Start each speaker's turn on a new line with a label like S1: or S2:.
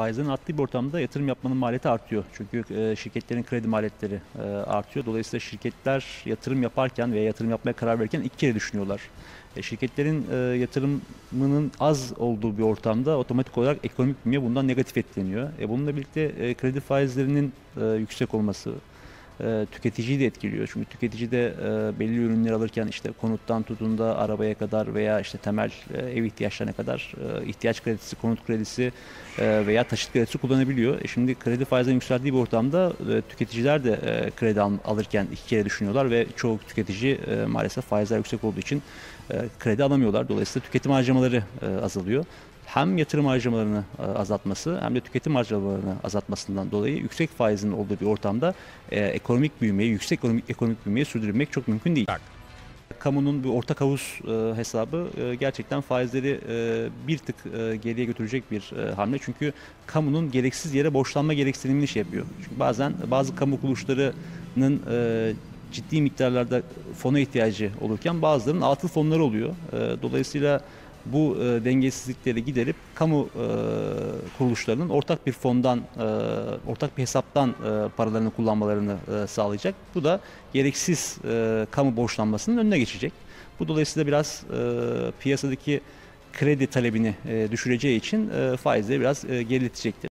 S1: faizlerin arttığı bir ortamda yatırım yapmanın maliyeti artıyor. Çünkü e, şirketlerin kredi maliyetleri e, artıyor. Dolayısıyla şirketler yatırım yaparken veya yatırım yapmaya karar verirken iki kere düşünüyorlar. E, şirketlerin e, yatırımının az olduğu bir ortamda otomatik olarak ekonomik büyüme bundan negatif etkileniyor. E, bununla birlikte e, kredi faizlerinin e, yüksek olması, e, tüketiciyi de etkiliyor. Çünkü tüketici de e, belli ürünler alırken işte konuttan tutun da arabaya kadar veya işte temel e, ev ihtiyaçlarına kadar ihtiyaç kredisi, konut kredisi veya taşıt kredisi kullanabiliyor. Şimdi kredi faizlerinin yükseldiği bir ortamda tüketiciler de kredi al- alırken iki kere düşünüyorlar ve çoğu tüketici maalesef faizler yüksek olduğu için kredi alamıyorlar. Dolayısıyla tüketim harcamaları azalıyor hem yatırım harcamalarını e, azaltması hem de tüketim harcamalarını azaltmasından dolayı yüksek faizin olduğu bir ortamda e, ekonomik büyümeyi, yüksek ekonomik, ekonomik büyümeyi sürdürmek çok mümkün değil. Kamunun bir ortak havuz e, hesabı e, gerçekten faizleri e, bir tık e, geriye götürecek bir e, hamle. Çünkü kamunun gereksiz yere borçlanma gereksinimini şey yapıyor. Çünkü bazen bazı kamu kuruluşlarının e, ciddi miktarlarda fona ihtiyacı olurken bazılarının atıl fonları oluyor. E, dolayısıyla bu e, dengesizlikleri giderip kamu e, kuruluşlarının ortak bir fondan, e, ortak bir hesaptan e, paralarını kullanmalarını e, sağlayacak. Bu da gereksiz e, kamu borçlanmasının önüne geçecek. Bu dolayısıyla biraz e, piyasadaki kredi talebini e, düşüreceği için e, faizleri biraz e, geriletecektir.